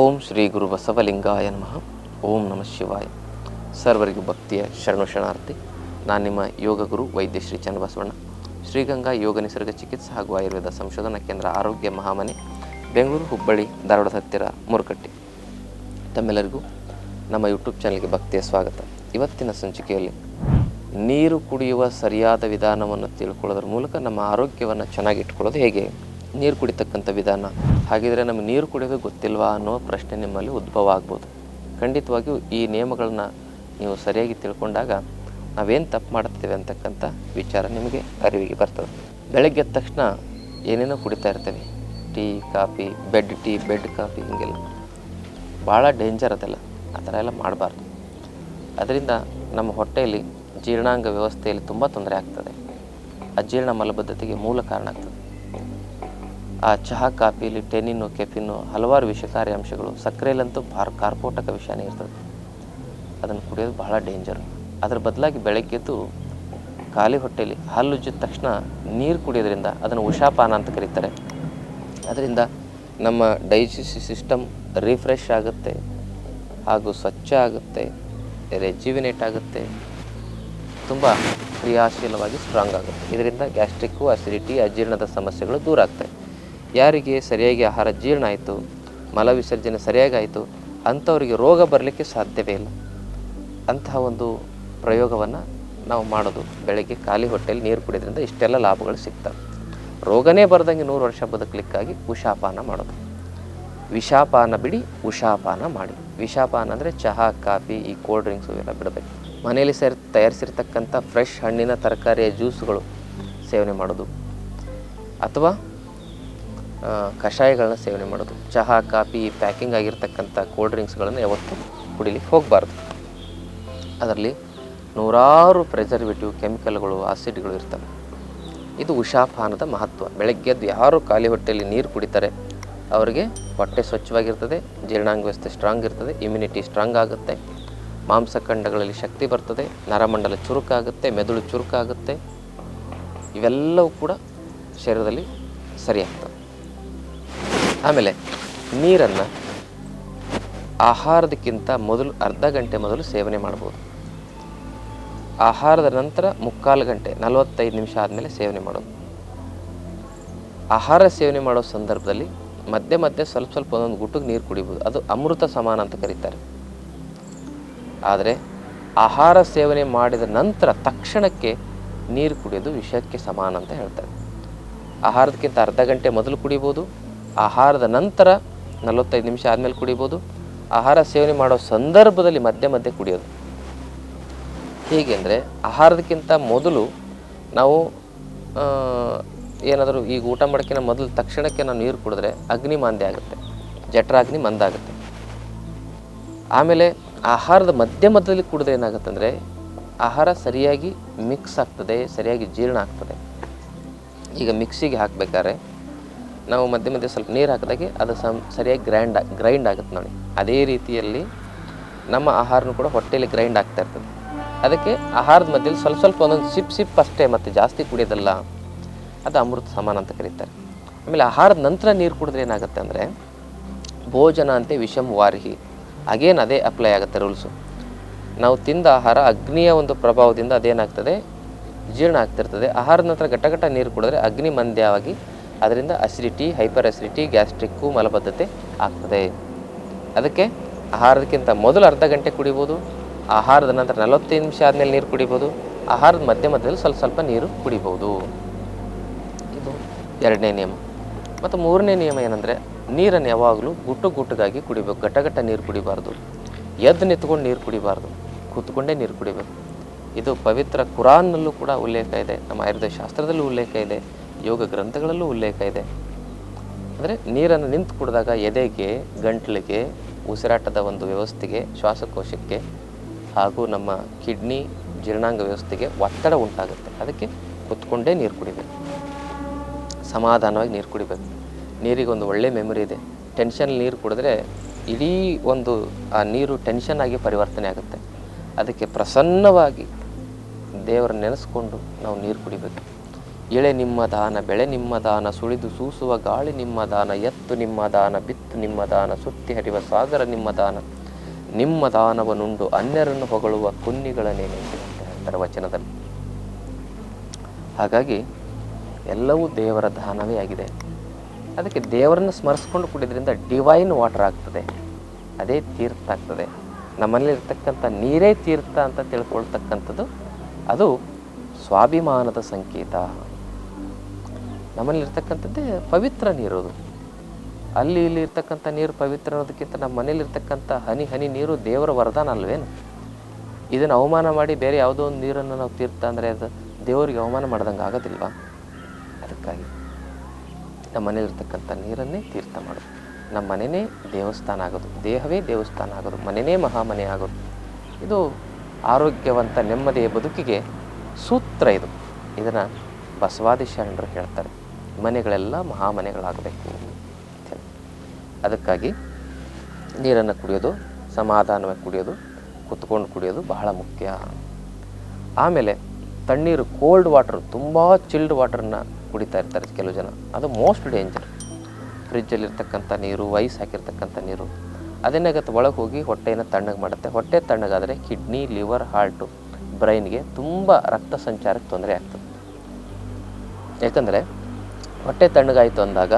ಓಂ ಶ್ರೀ ಗುರು ಬಸವಲಿಂಗಾಯ ನಮಃ. ಓಂ ನಮಃ ಶಿವಾಯ. ಸರ್ವರಿಗೂ ಭಕ್ತಿಯ ಶರಣು ಶರಣಾರ್ಥಿ, ನಾನು ನಿಮ್ಮ ಯೋಗ ಗುರು ವೈದ್ಯ ಶ್ರೀ ಚನ್ನಬಸವಣ್ಣ. ಶ್ರೀಗಂಗಾ ಯೋಗ ನಿಸರ್ಗ ಚಿಕಿತ್ಸೆ ಹಾಗೂ ಆಯುರ್ವೇದ ಸಂಶೋಧನಾ ಕೇಂದ್ರ ಆರೋಗ್ಯ ಮಹಾಮನೆ, ಬೆಂಗಳೂರು, ಹುಬ್ಬಳ್ಳಿ ಧಾರವಾಡದ ಹತ್ತಿರ ಮುರುಕಟ್ಟಿ. ತಮ್ಮೆಲ್ಲರಿಗೂ ನಮ್ಮ ಯೂಟ್ಯೂಬ್ ಚಾನಲ್ಗೆ ಭಕ್ತಿಯ ಸ್ವಾಗತ. ಇವತ್ತಿನ ಸಂಚಿಕೆಯಲ್ಲಿ ನೀರು ಕುಡಿಯುವ ಸರಿಯಾದ ವಿಧಾನವನ್ನು ತಿಳ್ಕೊಳ್ಳೋದ್ರ ಮೂಲಕ ನಮ್ಮ ಆರೋಗ್ಯವನ್ನು ಚೆನ್ನಾಗಿಟ್ಕೊಳ್ಳೋದು ಹೇಗೆ? ನೀರು ಕುಡಿತಕ್ಕಂಥ ವಿಧಾನ. ಹಾಗಿದ್ರೆ ನಮಗೆ ನೀರು ಕುಡಿಯೋದು ಗೊತ್ತಿಲ್ವಾ ಅನ್ನೋ ಪ್ರಶ್ನೆ ನಿಮ್ಮಲ್ಲಿ ಉದ್ಭವ ಆಗ್ಬೋದು. ಖಂಡಿತವಾಗಿಯೂ ಈ ನಿಯಮಗಳನ್ನ ನೀವು ಸರಿಯಾಗಿ ತಿಳ್ಕೊಂಡಾಗ ನಾವೇನು ತಪ್ಪು ಮಾಡ್ತೇವೆ ಅಂತಕ್ಕಂಥ ವಿಚಾರ ನಿಮಗೆ ಅರಿವಿಗೆ ಬರ್ತದೆ. ಬೆಳಗ್ಗೆ ತಕ್ಷಣ ಏನೇನೋ ಕುಡಿತಾ ಇರ್ತೇವೆ. Tea, coffee, bed tea, bed coffee ಹೀಗೆಲ್ಲ. ಭಾಳ ಡೇಂಜರ್ ಅದೆಲ್ಲ. ಆ ಥರ ಎಲ್ಲ ಮಾಡಬಾರ್ದು. ಅದರಿಂದ ನಮ್ಮ ಹೊಟ್ಟೆಯಲ್ಲಿ ಜೀರ್ಣಾಂಗ ವ್ಯವಸ್ಥೆಯಲ್ಲಿ ತುಂಬ ತೊಂದರೆ ಆಗ್ತದೆ. ಅಜೀರ್ಣ ಮಲಬದ್ಧತೆಗೆ ಮೂಲ ಕಾರಣ ಆಗ್ತದೆ. ಆ ಚಹಾ ಕಾಫಿಲಿ ಟೆನಿನ್ನು ಕೆಫಿನ್ನು ಹಲವಾರು ವಿಷಕಾರಿ ಅಂಶಗಳು ಸಕ್ಕರೆಯಲ್ಲಂತೂ ಭಾರ ಕಾರ್ಪೋಟಕ ವಿಷಯನೇ ಇರ್ತದೆ. ಅದನ್ನು ಕುಡಿಯೋದು ಬಹಳ ಡೇಂಜರ್ ಅದರ ಬದಲಾಗಿ ಬೆಳಗ್ಗೆದ್ದು ಖಾಲಿ ಹೊಟ್ಟೆಯಲ್ಲಿ ಹಲ್ಲುಜ್ಜಿದ ತಕ್ಷಣ ನೀರು ಕುಡಿಯೋದ್ರಿಂದ ಅದನ್ನು ಉಷಾಪಾನ ಅಂತ ಕರೀತಾರೆ. ಅದರಿಂದ ನಮ್ಮ ಡೈಜೆಸ್ಟಿವ್ ಸಿಸ್ಟಮ್ ರಿಫ್ರೆಶ್ ಆಗುತ್ತೆ, ಹಾಗೂ ಸ್ವಚ್ಛ ಆಗುತ್ತೆ ರೆಜ್ಯುವಿನೇಟ್ ಆಗುತ್ತೆ, ತುಂಬ ಕ್ರಿಯಾಶೀಲವಾಗಿ ಸ್ಟ್ರಾಂಗ್ ಆಗುತ್ತೆ. ಇದರಿಂದ ಗ್ಯಾಸ್ಟ್ರಿಕ್ಕು ಅಸಿಡಿಟಿ ಅಜೀರ್ಣದ ಸಮಸ್ಯೆಗಳು ದೂರ ಆಗ್ತವೆ. ಯಾರಿಗೆ ಸರಿಯಾಗಿ ಆಹಾರ ಜೀರ್ಣ ಆಯಿತು ಮಲವಿಸರ್ಜನೆ ಸರಿಯಾಗಿ ಆಯಿತು, ಅಂಥವರಿಗೆ ರೋಗ ಬರಲಿಕ್ಕೆ ಸಾಧ್ಯವೇ ಇಲ್ಲ. ಅಂತಹ ಒಂದು ಪ್ರಯೋಗವನ್ನು ನಾವು ಮಾಡೋದು. ಬೆಳಗ್ಗೆ ಖಾಲಿ ಹೊಟ್ಟೆಯಲ್ಲಿ ನೀರು ಕುಡಿಯೋದ್ರಿಂದ ಇಷ್ಟೆಲ್ಲ ಲಾಭಗಳು ಸಿಗ್ತವೆ. ರೋಗನೇ ಬರ್ದಂಗೆ ನೂರು ವರ್ಷ ಬದುಕಲಿಕ್ಕಾಗಿ ಉಷಾಪಾನ ಮಾಡೋದು. ವಿಷಾಪಾನ ಬಿಡಿ, ಉಷಾಪಾನ ಮಾಡಿ. ವಿಷಾಪಾನ ಅಂದರೆ ಚಹಾ, ಕಾಫಿ, ಈ ಕೋಲ್ಡ್ ಡ್ರಿಂಕ್ಸು ಇವೆಲ್ಲ ಬಿಡಬೇಕು. ಮನೆಯಲ್ಲಿ ಸೇರಿ, ತಯಾರಿಸಿರ್ತಕ್ಕಂಥ ಫ್ರೆಶ್ ಹಣ್ಣಿನ ತರಕಾರಿಯ ಜ್ಯೂಸ್ಗಳು ಸೇವನೆ ಮಾಡೋದು. ಅಥವಾ ಕಷಾಯಗಳನ್ನ ಸೇವನೆ ಮಾಡೋದು. ಚಹಾ, ಕಾಫಿ, ಪ್ಯಾಕಿಂಗ್ ಆಗಿರ್ತಕ್ಕಂಥ ಕೋಲ್ಡ್ ಡ್ರಿಂಕ್ಸ್ಗಳನ್ನು ಯಾವತ್ತೂ ಕುಡಿಲಿಕ್ಕೆ ಹೋಗಬಾರ್ದು. ಅದರಲ್ಲಿ ನೂರಾರು ಪ್ರೆಸರ್ವೇಟಿವ್ ಕೆಮಿಕಲ್ಗಳು ಆಸಿಡ್ಗಳು ಇರ್ತವೆ. ಇದು ಉಷಾಪಾನದ ಮಹತ್ವ. ಬೆಳಗ್ಗೆದ್ದು ಯಾರು ಖಾಲಿ ಹೊಟ್ಟೆಯಲ್ಲಿ ನೀರು ಕುಡಿತಾರೆ, ಅವರಿಗೆ ಹೊಟ್ಟೆ ಸ್ವಚ್ಛವಾಗಿರ್ತದೆ, ಜೀರ್ಣಾಂಗ ವ್ಯವಸ್ಥೆ ಸ್ಟ್ರಾಂಗ್ ಇರ್ತದೆ ಇಮ್ಯುನಿಟಿ ಸ್ಟ್ರಾಂಗ್ ಆಗುತ್ತೆ. ಮಾಂಸಖಂಡಗಳಲ್ಲಿ ಶಕ್ತಿ ಬರ್ತದೆ, ನರಮಂಡಲ ಚುರುಕಾಗುತ್ತೆ, ಮೆದುಳು ಚುರುಕಾಗುತ್ತೆ. ಇವೆಲ್ಲವೂ ಕೂಡ ಶರೀರದಲ್ಲಿ ಸರಿಯಾಗ್ತವೆ ಆಮೇಲೆ ನೀರನ್ನು ಆಹಾರದಕ್ಕಿಂತ ಮೊದಲು ಅರ್ಧ ಗಂಟೆ ಮೊದಲು ಸೇವನೆ ಮಾಡ್ಬೋದು. ಆಹಾರದ ನಂತರ ಮುಕ್ಕಾಲು ಗಂಟೆ, ನಲವತ್ತೈದು ನಿಮಿಷ ಆದಮೇಲೆ ಸೇವನೆ ಮಾಡೋದು. ಆಹಾರ ಸೇವನೆ ಮಾಡೋ ಸಂದರ್ಭದಲ್ಲಿ ಮಧ್ಯೆ ಮಧ್ಯೆ ಸ್ವಲ್ಪ ಸ್ವಲ್ಪ ಒಂದೊಂದು ಗುಟ್ಟಿಗೆ ನೀರು ಕುಡಿಬೋದು. ಅದು ಅಮೃತ ಸಮಾನ ಅಂತ ಕರೀತಾರೆ. ಆದರೆ ಆಹಾರ ಸೇವನೆ ಮಾಡಿದ ನಂತರ ತಕ್ಷಣಕ್ಕೆ ನೀರು ಕುಡಿಯೋದು ವಿಷಕ್ಕೆ ಸಮಾನ ಅಂತ ಹೇಳ್ತಾರೆ. ಆಹಾರದಕ್ಕಿಂತ ಅರ್ಧ ಗಂಟೆ ಮೊದಲು ಕುಡಿಬೋದು. ಆಹಾರದ ನಂತರ ನಲವತ್ತೈದು ನಿಮಿಷ ಆದಮೇಲೆ ಕುಡಿಬೋದು. ಆಹಾರ ಸೇವನೆ ಮಾಡೋ ಸಂದರ್ಭದಲ್ಲಿ ಮಧ್ಯೆ ಮಧ್ಯೆ ಕುಡಿಯೋದು. ಹೇಗೆ ಅಂದರೆ ಆಹಾರದಕ್ಕಿಂತ ಮೊದಲು ನಾವು ಏನಾದರೂ ಈಗ ಊಟ ಮಾಡೋಕ್ಕಿಂತ ಮೊದಲು ತಕ್ಷಣಕ್ಕೆ ನಾವು ನೀರು ಕುಡಿದ್ರೆ ಅಗ್ನಿ ಮಾಂದ್ಯ ಆಗುತ್ತೆ. ಜಠರಾಗ್ನಿ ಮಂದಾಗುತ್ತೆ ಆಮೇಲೆ ಆಹಾರದ ಮಧ್ಯ ಮಧ್ಯದಲ್ಲಿ ಕುಡಿದ್ರೆ ಏನಾಗುತ್ತೆ ಅಂದರೆ ಆಹಾರ ಸರಿಯಾಗಿ ಮಿಕ್ಸ್ ಆಗ್ತದೆ, ಸರಿಯಾಗಿ ಜೀರ್ಣ ಆಗ್ತದೆ. ಈಗ ಮಿಕ್ಸಿಗೆ ಹಾಕಬೇಕಾದ್ರೆ ನಾವು ಮಧ್ಯೆ ಮಧ್ಯೆ ಸ್ವಲ್ಪ ನೀರು ಹಾಕಿದಾಗೆ ಅದು ಸಮ್ ಸರಿಯಾಗಿ ಗ್ರೈಂಡ್ ಗ್ರೈಂಡ್ ಆಗುತ್ತೆ ನೋಡಿ. ಅದೇ ರೀತಿಯಲ್ಲಿ ನಮ್ಮ ಆಹಾರನೂ ಕೂಡ ಹೊಟ್ಟೆಯಲ್ಲಿ ಗ್ರೈಂಡ್ ಆಗ್ತಾ ಇರ್ತದೆ. ಅದಕ್ಕೆ ಆಹಾರದ ಮಧ್ಯದಲ್ಲಿ ಸ್ವಲ್ಪ ಸ್ವಲ್ಪ ಒಂದೊಂದು ಸಿಪ್ ಸಿಪ್ ಅಷ್ಟೇ ಮತ್ತು ಜಾಸ್ತಿ ಕುಡಿಯೋದಲ್ಲ, ಅದು ಅಮೃತ ಸಮಾನ ಅಂತ ಕರೀತಾರೆ. ಆಮೇಲೆ ಆಹಾರದ ನಂತರ ನೀರು ಕುಡಿದ್ರೆ ಏನಾಗುತ್ತೆ ಅಂದರೆ, ಭೋಜನ ಅಂತೆ ವಿಷಮ್ ವಾರಿಹಿ. ಅಗೇನ್ ಅದೇ ಅಪ್ಲೈ ಆಗುತ್ತೆ ರೂಲ್ಸು ನಾವು ತಿಂದ ಆಹಾರ ಅಗ್ನಿಯ ಒಂದು ಪ್ರಭಾವದಿಂದ ಅದೇನಾಗ್ತದೆ? ಜೀರ್ಣ ಆಗ್ತಿರ್ತದೆ. ಆಹಾರದ ನಂತರ ಘಟ ಘಟ ನೀರು ಕುಡಿದ್ರೆ ಅಗ್ನಿ ಮಂದ್ಯವಾಗಿ ಅದರಿಂದ ಅಸಿಡಿಟಿ ಹೈಪರ್ ಅಸಿಡಿಟಿ ಗ್ಯಾಸ್ಟ್ರಿಕ್ಕು ಮಲಬದ್ಧತೆ ಆಗ್ತದೆ. ಅದಕ್ಕೆ ಆಹಾರದಕ್ಕಿಂತ ಮೊದಲು ಅರ್ಧ ಗಂಟೆ ಕುಡಿಬೋದು, ಆಹಾರದ ನಂತರ ನಲವತ್ತು ನಿಮಿಷ ಆದಮೇಲೆ ನೀರು ಕುಡಿಬೋದು, ಆಹಾರದ ಮಧ್ಯ ಮಧ್ಯದಲ್ಲಿ ಸ್ವಲ್ಪ ಸ್ವಲ್ಪ ನೀರು ಕುಡಿಬೋದು. ಇದು ಎರಡನೇ ನಿಯಮ. ಮತ್ತು ಮೂರನೇ ನಿಯಮ ಏನಂದರೆ, ನೀರನ್ನು ಯಾವಾಗಲೂ ಗುಟ್ಟು ಗುಟ್ಟುಗಾಗಿ ಕುಡಿಬೇಕು. ಘಟ ನೀರು ಕುಡಿಬಾರ್ದು. ಎದ್ದು ನಿಂತ್ಕೊಂಡು ನೀರು ಕುಡಿಬಾರ್ದು. ಕೂತ್ಕೊಂಡೇ ನೀರು ಕುಡಿಬೇಕು. ಇದು ಪವಿತ್ರ ಕುರಾನ್ನಲ್ಲೂ ಕೂಡ ಉಲ್ಲೇಖ ಇದೆ. ನಮ್ಮ ಆಯುರ್ವೇದ ಶಾಸ್ತ್ರದಲ್ಲೂ ಉಲ್ಲೇಖ ಇದೆ. ಯೋಗ ಗ್ರಂಥಗಳಲ್ಲೂ ಉಲ್ಲೇಖ ಇದೆ. ಅಂದರೆ ನೀರನ್ನು ನಿಂತು ಕುಡಿದಾಗ ಎದೆಗೆ, ಗಂಟಲಿಗೆ, ಉಸಿರಾಟದ ಒಂದು ವ್ಯವಸ್ಥೆಗೆ, ಶ್ವಾಸಕೋಶಕ್ಕೆ ಹಾಗೂ ನಮ್ಮ ಕಿಡ್ನಿ, ಜೀರ್ಣಾಂಗ ವ್ಯವಸ್ಥೆಗೆ ಒತ್ತಡ ಉಂಟಾಗುತ್ತೆ. ಅದಕ್ಕೆ ಕುತ್ಕೊಂಡೇ ನೀರು ಕುಡಿಬೇಕು. ಸಮಾಧಾನವಾಗಿ ನೀರು ಕುಡಿಬೇಕು. ನೀರಿಗೆ ಒಂದು ಒಳ್ಳೆ ಮೆಮೊರಿ ಇದೆ. ಟೆನ್ಷನ್ ನೀರು ಕುಡಿದ್ರೆ ಇಡೀ ಒಂದು, ಆ ನೀರು ಟೆನ್ಷನ್ ಆಗಿ ಪರಿವರ್ತನೆ ಆಗುತ್ತೆ. ಅದಕ್ಕೆ ಪ್ರಸನ್ನವಾಗಿ ದೇವರ ನೆನೆಸ್ಕೊಂಡು ನಾವು ನೀರು ಕುಡಿಬೇಕು. ಇಳೆ ನಿಮ್ಮ ದಾನ, ಬೆಳೆ ನಿಮ್ಮ ದಾನ, ಸುಳಿದು ಸೂಸುವ ಗಾಳಿ ನಿಮ್ಮ ದಾನ, ಎತ್ತು ನಿಮ್ಮ ದಾನ, ಬಿತ್ತು ನಿಮ್ಮ ದಾನ, ಸುತ್ತಿ ಹರಿವ ಸಾಗರ ನಿಮ್ಮ ದಾನ. ನಿಮ್ಮ ದಾನವನ್ನುಂಡು ಅನ್ಯರನ್ನು ಹೊಗಳುವ ಕುನ್ನಿಗಳ ನೇನೆ ಹೇಳ್ತಾರೆ ವಚನದಲ್ಲಿ. ಹಾಗಾಗಿ ಎಲ್ಲವೂ ದೇವರ ದಾನವೇ ಆಗಿದೆ. ಅದಕ್ಕೆ ದೇವರನ್ನು ಸ್ಮರಿಸ್ಕೊಂಡು ಕುಡಿದ್ರಿಂದ ಡಿವೈನ್ ವಾಟರ್ ಆಗ್ತದೆ. ಅದೇ ತೀರ್ಥ ಆಗ್ತದೆ. ನಮ್ಮಲ್ಲಿ ಇರ್ತಕ್ಕಂಥ ನೀರೇ ತೀರ್ಥ ಅಂತ ತಿಳ್ಕೊಳ್ತಕ್ಕಂಥದ್ದು ಅದು ಸ್ವಾಭಿಮಾನದ ಸಂಕೇತ. ನಮ್ಮಲ್ಲಿ ಇರ್ತಕ್ಕಂಥದ್ದೇ ಪವಿತ್ರ ನೀರು ಅದು. ಅಲ್ಲಿ ಇಲ್ಲಿ ಇರ್ತಕ್ಕಂಥ ನೀರು ಪವಿತ್ರ ಅನ್ನೋದಕ್ಕಿಂತ ನಮ್ಮ ಮನೇಲಿರ್ತಕ್ಕಂಥ ಹನಿ ಹನಿ ನೀರು ದೇವರ ವರದಾನ ಅಲ್ವೇನು? ಇದನ್ನು ಅವಮಾನ ಮಾಡಿ ಬೇರೆ ಯಾವುದೋ ಒಂದು ನೀರನ್ನು ನಾವು ತೀರ್ಥ ಅಂದರೆ ಅದು ದೇವರಿಗೆ ಅವಮಾನ ಮಾಡ್ದಂಗೆ ಆಗೋದಿಲ್ವಾ? ಅದಕ್ಕಾಗಿ ನಮ್ಮ ಮನೇಲಿರ್ತಕ್ಕಂಥ ನೀರನ್ನೇ ತೀರ್ಥ ಮಾಡೋದು. ನಮ್ಮ ಮನೆಯೇ ದೇವಸ್ಥಾನ ಆಗೋದು. ದೇಹವೇ ದೇವಸ್ಥಾನ ಆಗೋದು. ಮನೆಯೇ ಮಹಾಮನೆ ಆಗೋದು. ಇದು ಆರೋಗ್ಯವಂತ ನೆಮ್ಮದಿಯ ಬದುಕಿಗೆ ಸೂತ್ರ ಇದು. ಇದನ್ನು ಬಸವಾದಿ ಶರಣರು ಹೇಳ್ತಾರೆ. ಮನೆಗಳೆಲ್ಲ ಮಹಾಮನೆಗಳಾಗಬೇಕು. ಅಂತೇಳಿ ಅದಕ್ಕಾಗಿ ನೀರನ್ನು ಕುಡಿಯೋದು, ಸಮಾಧಾನವಾಗಿ ಕುಡಿಯೋದು, ಕುತ್ಕೊಂಡು ಕುಡಿಯೋದು ಬಹಳ ಮುಖ್ಯ. ಆಮೇಲೆ ತಣ್ಣೀರು ಕೋಲ್ಡ್ ವಾಟರ್ ತುಂಬ ಚಿಲ್ಡ್ ವಾಟರನ್ನು ಕುಡಿತಾ ಇರ್ತಾರೆ ಕೆಲವು ಜನ. ಅದು ಮೋಸ್ಟ್ ಡೇಂಜರ್ ಫ್ರಿಜ್ಜಲ್ಲಿರ್ತಕ್ಕಂಥ ನೀರು ಐಸ್ ಹಾಕಿರ್ತಕ್ಕಂಥ ನೀರು ಅದನ್ನಾಗತ್ತೆ ಒಳಗೆ ಹೋಗಿ ಹೊಟ್ಟೆಯನ್ನು ತಣ್ಣಗೆ ಮಾಡುತ್ತೆ. ಹೊಟ್ಟೆ ತಣ್ಣಗಾದರೆ ಕಿಡ್ನಿ ಲಿವರ್ ಹಾರ್ಟು ಬ್ರೈನ್ಗೆ ತುಂಬ ರಕ್ತ ಸಂಚಾರಕ್ಕೆ ತೊಂದರೆ ಆಗ್ತದೆ. ಯಾಕಂದರೆ ಹೊಟ್ಟೆ ತಣ್ಣಗಾಯಿತು ಅಂದಾಗ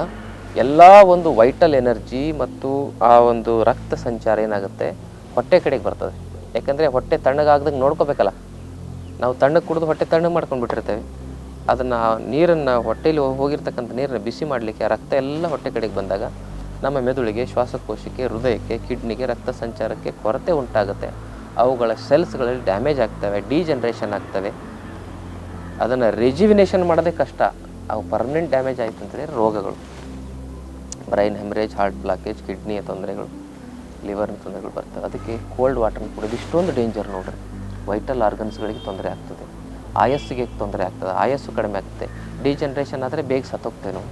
ಎಲ್ಲ ಒಂದು ವೈಟಲ್ ಎನರ್ಜಿ ಮತ್ತು ಆ ಒಂದು ರಕ್ತ ಸಂಚಾರ ಏನಾಗುತ್ತೆ? ಹೊಟ್ಟೆ ಕಡೆಗೆ ಬರ್ತದೆ. ಯಾಕಂದರೆ ಹೊಟ್ಟೆ ತಣ್ಣಗಾಗ್ದಂಗೆ ನೋಡ್ಕೋಬೇಕಲ್ಲ. ನಾವು ತಣ್ಣಗೆ ಕುಡಿದು ಹೊಟ್ಟೆ ತಣ್ಣಗೆ ಮಾಡ್ಕೊಂಡು ಬಿಟ್ಟಿರ್ತೇವೆ. ಅದನ್ನು ನೀರನ್ನು ಹೊಟ್ಟೆಯಲ್ಲಿ ಹೋಗಿರ್ತಕ್ಕಂಥ ನೀರನ್ನು ಬಿಸಿ ಮಾಡಲಿಕ್ಕೆ ರಕ್ತ ಎಲ್ಲ ಹೊಟ್ಟೆ ಕಡೆಗೆ ಬಂದಾಗ ನಮ್ಮ ಮೆದುಳಿಗೆ, ಶ್ವಾಸಕೋಶಕ್ಕೆ, ಹೃದಯಕ್ಕೆ ಕಿಡ್ನಿಗೆ ರಕ್ತ ಸಂಚಾರಕ್ಕೆ ಕೊರತೆ ಉಂಟಾಗುತ್ತೆ. ಅವುಗಳ ಸೆಲ್ಸ್ಗಳಲ್ಲಿ ಡ್ಯಾಮೇಜ್ ಆಗ್ತವೆ ಡಿಜನ್ರೇಷನ್ ಆಗ್ತವೆ. ಅದನ್ನು ರೆಜಿವಿನೇಷನ್ ಮಾಡೋದೇ ಕಷ್ಟ. ಅವು ಪರ್ಮನೆಂಟ್ ಡ್ಯಾಮೇಜ್ ಆಯಿತು ಅಂತೇಳಿ ರೋಗಗಳು. ಬ್ರೈನ್ ಹೆಮರೇಜ್ ಹಾರ್ಟ್ ಬ್ಲಾಕೇಜ್ ಕಿಡ್ನಿಯ ತೊಂದರೆಗಳು ಲಿವರ್ನ ತೊಂದರೆಗಳು ಬರ್ತವೆ. ಅದಕ್ಕೆ ಕೋಲ್ಡ್ ವಾಟರ್ನ ಕುಡಿದು ಇಷ್ಟೊಂದು ಡೇಂಜರ್ ನೋಡ್ರಿ. ವೈಟಲ್ ಆರ್ಗನ್ಸ್ಗಳಿಗೆ ತೊಂದರೆ ಆಗ್ತದೆ. ಆಯಸ್ಸಿಗೆ ತೊಂದರೆ ಆಗ್ತದೆ. ಆಯಸ್ಸು ಕಡಿಮೆ ಆಗ್ತದೆ. ಡಿಜನ್ರೇಷನ್ ಆದರೆ ಬೇಗ ಸತ್ತೋಗ್ತೇವೆ ನಾವು.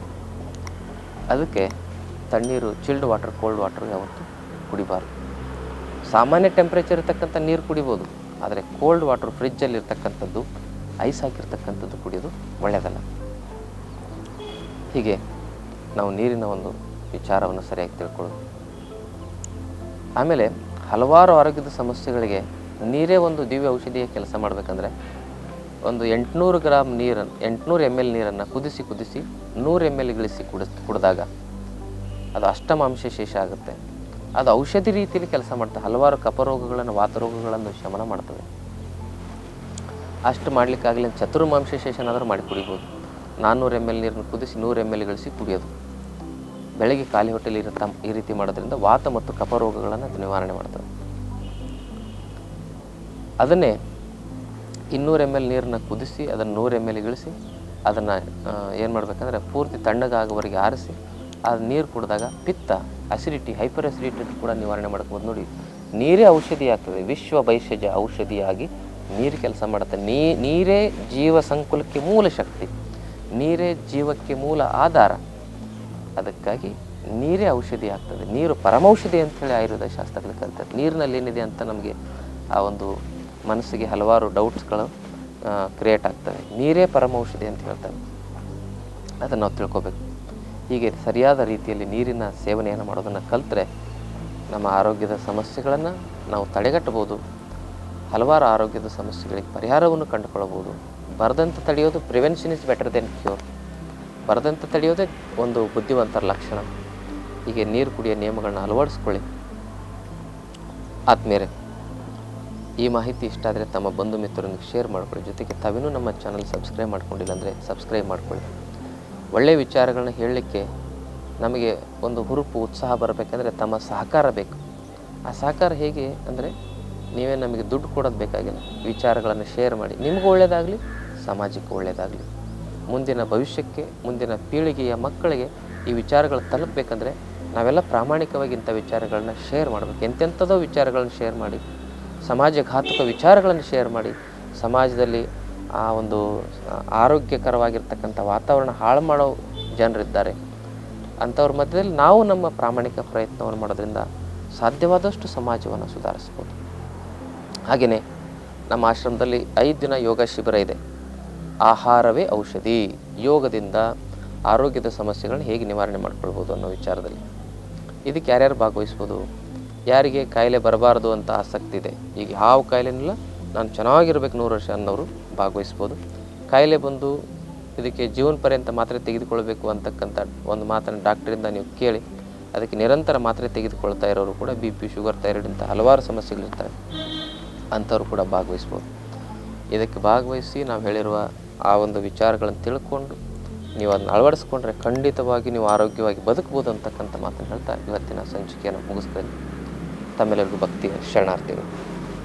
ಅದಕ್ಕೆ ತಣ್ಣೀರು ಚಿಲ್ಡ್ ವಾಟರ್ ಕೋಲ್ಡ್ ವಾಟರ್ ಯಾವತ್ತೂ ಕುಡಿಬಾರ್ದು. ಸಾಮಾನ್ಯ ಟೆಂಪ್ರೇಚರ್ ಇರ್ತಕ್ಕಂಥ ನೀರು ಕುಡಿಬೋದು. ಆದರೆ ಕೋಲ್ಡ್ ವಾಟರ್ ಫ್ರಿಜ್ಜಲ್ಲಿ ಇರ್ತಕ್ಕಂಥದ್ದು ಐಸ್ ಹಾಕಿರ್ತಕ್ಕಂಥದ್ದು ಕುಡಿಯೋದು ಒಳ್ಳೆಯದಲ್ಲ. ಹೀಗೆ ನಾವು ನೀರಿನ ಒಂದು ವಿಚಾರವನ್ನು ಸರಿಯಾಗಿ ತಿಳ್ಕೊಳ್ಳೋದು. ಆಮೇಲೆ ಹಲವಾರು ಆರೋಗ್ಯದ ಸಮಸ್ಯೆಗಳಿಗೆ ನೀರೇ ಒಂದು ದಿವ್ಯ ಔಷಧಿಯ ಕೆಲಸ ಮಾಡಬೇಕಂದ್ರೆ ಒಂದು ಎಂಟುನೂರು ಗ್ರಾಮ್ ನೀರನ್ನು ಎಂಟುನೂರು ಎಂ ಎಲ್ ನೀರನ್ನು ಕುದಿಸಿ ಕುದಿಸಿ ನೂರು ಎಂ ಎಲ್ ಗಳಿಸಿ ಕುಡಿದಾಗ ಅದು ಅಷ್ಟಮಾಂಶ ಶೇಷ ಆಗುತ್ತೆ. ಅದು ಔಷಧಿ ರೀತಿಯಲ್ಲಿ ಕೆಲಸ ಮಾಡ್ತದೆ ಹಲವಾರು ಕಪರೋಗಗಳನ್ನು ವಾತರೋಗಗಳನ್ನು ಶಮನ ಮಾಡ್ತದೆ. ಅಷ್ಟು ಮಾಡಲಿಕ್ಕಾಗಲಿ ಚತುರ್ಮಾಂಶ ಶೇಷನಾದರೂ ಮಾಡಿ ಕುಡಿಬೋದು. ನಾನ್ನೂರು ಎಂ ಎಲ್ ನೀರನ್ನು ಕುದಿಸಿ ನೂರು ಎಂ ಎಲ್ ಗಳಿಸಿ ಕುಡಿಯೋದು. ಬೆಳಗ್ಗೆ ಖಾಲಿ ಹೊಟ್ಟೆಲಿ ತಮ್ಮ ಈ ರೀತಿ ಮಾಡೋದ್ರಿಂದ ವಾತ ಮತ್ತು ಕಪರೋಗಗಳನ್ನು ಅದು ನಿವಾರಣೆ ಮಾಡ್ತದೆ. ಅದನ್ನೇ ಇನ್ನೂರು ಎಂ ಎಲ್ ನೀರನ್ನ ಕುದಿಸಿ ಅದನ್ನು ನೂರು ಎಂ ಎಲ್ ಗಳಿಸಿ ಅದನ್ನು ಏನು ಮಾಡಬೇಕಂದ್ರೆ ಪೂರ್ತಿ ತಣ್ಣಗಾಗುವವರೆಗೆ ಆರಿಸಿ ಅದು ನೀರು ಕುಡಿದಾಗ ಪಿತ್ತ ಅಸಿಡಿಟಿ ಹೈಪರ್ ಅಸಿಡಿಟಿ ಕೂಡ ನಿವಾರಣೆ ಮಾಡ್ಬೋದು ನೋಡಿ, ನೀರೇ ಔಷಧಿ ಆಗ್ತದೆ. ವಿಶ್ವ ಭೈಷಜ ಔಷಧಿಯಾಗಿ ನೀರು ಕೆಲಸ ಮಾಡುತ್ತೆ. ನೀರೇ ಜೀವ ಸಂಕುಲಕ್ಕೆ ಮೂಲ ಶಕ್ತಿ. ನೀರೇ ಜೀವಕ್ಕೆ ಮೂಲ ಆಧಾರ. ಅದಕ್ಕಾಗಿ ನೀರೇ ಔಷಧಿ ಆಗ್ತದೆ. ನೀರು ಪರಮೌಷಧಿ ಅಂತೇಳಿ ಆಯುರ್ವೇದ ಶಾಸ್ತ್ರಗಳು ಕಲ್ತಾರೆ ನೀರಿನಲ್ಲಿ ಏನಿದೆ ಅಂತ ನಮಗೆ ಆ ಒಂದು ಮನಸ್ಸಿಗೆ ಹಲವಾರು ಡೌಟ್ಸ್ಗಳು ಕ್ರಿಯೇಟ್ ಆಗ್ತವೆ. ನೀರೇ ಪರಮೌಷಧಿ ಅಂತ ಹೇಳ್ತಾರೆ. ಅದನ್ನು ನಾವು ತಿಳ್ಕೊಬೇಕು. ಹೀಗೆ ಸರಿಯಾದ ರೀತಿಯಲ್ಲಿ ನೀರಿನ ಸೇವನೆಯನ್ನು ಮಾಡೋದನ್ನು ಕಲಿತ್ರೆ ನಮ್ಮ ಆರೋಗ್ಯದ ಸಮಸ್ಯೆಗಳನ್ನು ನಾವು ತಡೆಗಟ್ಟಬೋದು ಹಲವಾರು ಆರೋಗ್ಯದ ಸಮಸ್ಯೆಗಳಿಗೆ ಪರಿಹಾರವನ್ನು ಕಂಡುಕೊಳ್ಳಬಹುದು. ಬರದಂತೆ ತಡೆಯೋದು prevention is better than cure ಬರದಂತ ತಡೆಯೋದೇ ಒಂದು ಬುದ್ಧಿವಂತರ ಲಕ್ಷಣ. ಹೀಗೆ ನೀರು ಕುಡಿಯೋ ನಿಯಮಗಳನ್ನ ಅಳವಡಿಸ್ಕೊಳ್ಳಿ. ಆದ್ಮೇಲೆ ಈ ಮಾಹಿತಿ ಇಷ್ಟ ಆದರೆ ತಮ್ಮ ಬಂಧು ಮಿತ್ರರೊಂದಿಗೆ ಶೇರ್ ಮಾಡ್ಕೊಳ್ಳಿ. ಜೊತೆಗೆ ತಾವೇನೂ ನಮ್ಮ ಚಾನಲ್ ಸಬ್ಸ್ಕ್ರೈಬ್ ಮಾಡ್ಕೊಂಡಿಲ್ಲ ಅಂದರೆ ಸಬ್ಸ್ಕ್ರೈಬ್ ಮಾಡ್ಕೊಳ್ಳಿ. ಒಳ್ಳೆಯ ವಿಚಾರಗಳನ್ನ ಹೇಳಲಿಕ್ಕೆ ನಮಗೆ ಒಂದು ಹುರುಪು ಉತ್ಸಾಹ ಬರಬೇಕಂದ್ರೆ ತಮ್ಮ ಸಹಕಾರ ಬೇಕು. ಆ ಸಹಕಾರ ಹೇಗೆ ಅಂದರೆ ನೀವೇ ನಮಗೆ ದುಡ್ಡು ಕೊಡೋದು ಬೇಕಾಗಿಲ್ಲ. ವಿಚಾರಗಳನ್ನು ಶೇರ್ ಮಾಡಿ. ನಿಮಗೂ ಒಳ್ಳೆಯದಾಗಲಿ ಸಮಾಜಕ್ಕೆ ಒಳ್ಳೆಯದಾಗಲಿ ಮುಂದಿನ ಭವಿಷ್ಯಕ್ಕೆ, ಮುಂದಿನ ಪೀಳಿಗೆಯ ಮಕ್ಕಳಿಗೆ ಈ ವಿಚಾರಗಳು ತಲುಪಬೇಕಂದ್ರೆ ನಾವೆಲ್ಲ ಪ್ರಾಮಾಣಿಕವಾಗಿ ಇಂಥ ವಿಚಾರಗಳನ್ನ ಶೇರ್ ಮಾಡಬೇಕು. ಎಂತೆಂಥದೋ ವಿಚಾರಗಳನ್ನು ಶೇರ್ ಮಾಡಿ, ಸಮಾಜಘಾತುಕ ವಿಚಾರಗಳನ್ನು ಶೇರ್ ಮಾಡಿ, ಸಮಾಜದಲ್ಲಿ ಆ ಒಂದು ಆರೋಗ್ಯಕರವಾಗಿರ್ತಕ್ಕಂಥ ವಾತಾವರಣ ಹಾಳು ಮಾಡೋ ಜನರಿದ್ದಾರೆ. ಅಂಥವ್ರ ಮಧ್ಯದಲ್ಲಿ ನಾವು ನಮ್ಮ ಪ್ರಾಮಾಣಿಕ ಪ್ರಯತ್ನವನ್ನು ಮಾಡೋದ್ರಿಂದ ಸಾಧ್ಯವಾದಷ್ಟು ಸಮಾಜವನ್ನು ಸುಧಾರಿಸ್ಬೋದು. ಹಾಗೆಯೇ ನಮ್ಮ ಆಶ್ರಮದಲ್ಲಿ ಐದು ದಿನ ಯೋಗ ಶಿಬಿರ ಇದೆ. ಆಹಾರವೇ ಔಷಧಿ. ಯೋಗದಿಂದ ಆರೋಗ್ಯದ ಸಮಸ್ಯೆಗಳನ್ನ ಹೇಗೆ ನಿವಾರಣೆ ಮಾಡ್ಕೊಳ್ಬೋದು ಅನ್ನೋ ವಿಚಾರದಲ್ಲಿ. ಇದಕ್ಕೆ ಯಾರ್ಯಾರು ಭಾಗವಹಿಸ್ಬೋದು? ಯಾರಿಗೆ ಕಾಯಿಲೆ ಬರಬಾರ್ದು ಅಂತ ಆಸಕ್ತಿ ಇದೆ? ಈಗ ಯಾವ ಕಾಯಿಲೆನಿಲ್ಲ, ನಾನು ಚೆನ್ನಾಗಿರ್ಬೇಕು ನೂರು ವರ್ಷ ಅನ್ನೋರು ಭಾಗವಹಿಸ್ಬೋದು. ಕಾಯಿಲೆ ಬಂದು ಇದಕ್ಕೆ ಜೀವನ ಪರ್ಯಂತ ಮಾತ್ರೆ ತೆಗೆದುಕೊಳ್ಬೇಕು ಅಂತಕ್ಕಂಥ ಒಂದು ಮಾತನ್ನು ಡಾಕ್ಟ್ರಿಂದ ನೀವು ಕೇಳಿ, ಅದಕ್ಕೆ ನಿರಂತರ ಮಾತ್ರೆ ತೆಗೆದುಕೊಳ್ತಾ ಇರೋರು ಕೂಡ ಬಿ ಪಿ, ಶುಗರ್, ಥೈರಾಯ್ಡ್ ಇಂಥ ಹಲವಾರು ಸಮಸ್ಯೆಗಳಿರ್ತವೆ ಅಂಥವ್ರು ಕೂಡ ಭಾಗವಹಿಸ್ಬೋದು. ಇದಕ್ಕೆ ಭಾಗವಹಿಸಿ ನಾವು ಹೇಳಿರುವ ಆ ಒಂದು ವಿಚಾರಗಳನ್ನು ತಿಳ್ಕೊಂಡು ನೀವು ಅದನ್ನ ಅಳವಡಿಸ್ಕೊಂಡ್ರೆ ಖಂಡಿತವಾಗಿ ನೀವು ಆರೋಗ್ಯವಾಗಿ ಬದುಕ್ಬೋದು ಅಂತಕ್ಕಂಥ ಮಾತನ್ನು ಹೇಳ್ತಾ ಇವತ್ತಿನ ಸಂಚಿಕೆಯನ್ನು ಮುಗಿಸ್ತೇನೆ. ತಮ್ಮೆಲ್ಲರಿಗೂ ಭಕ್ತಿಯ ಶರಣಾರ್ಥಿಗಳು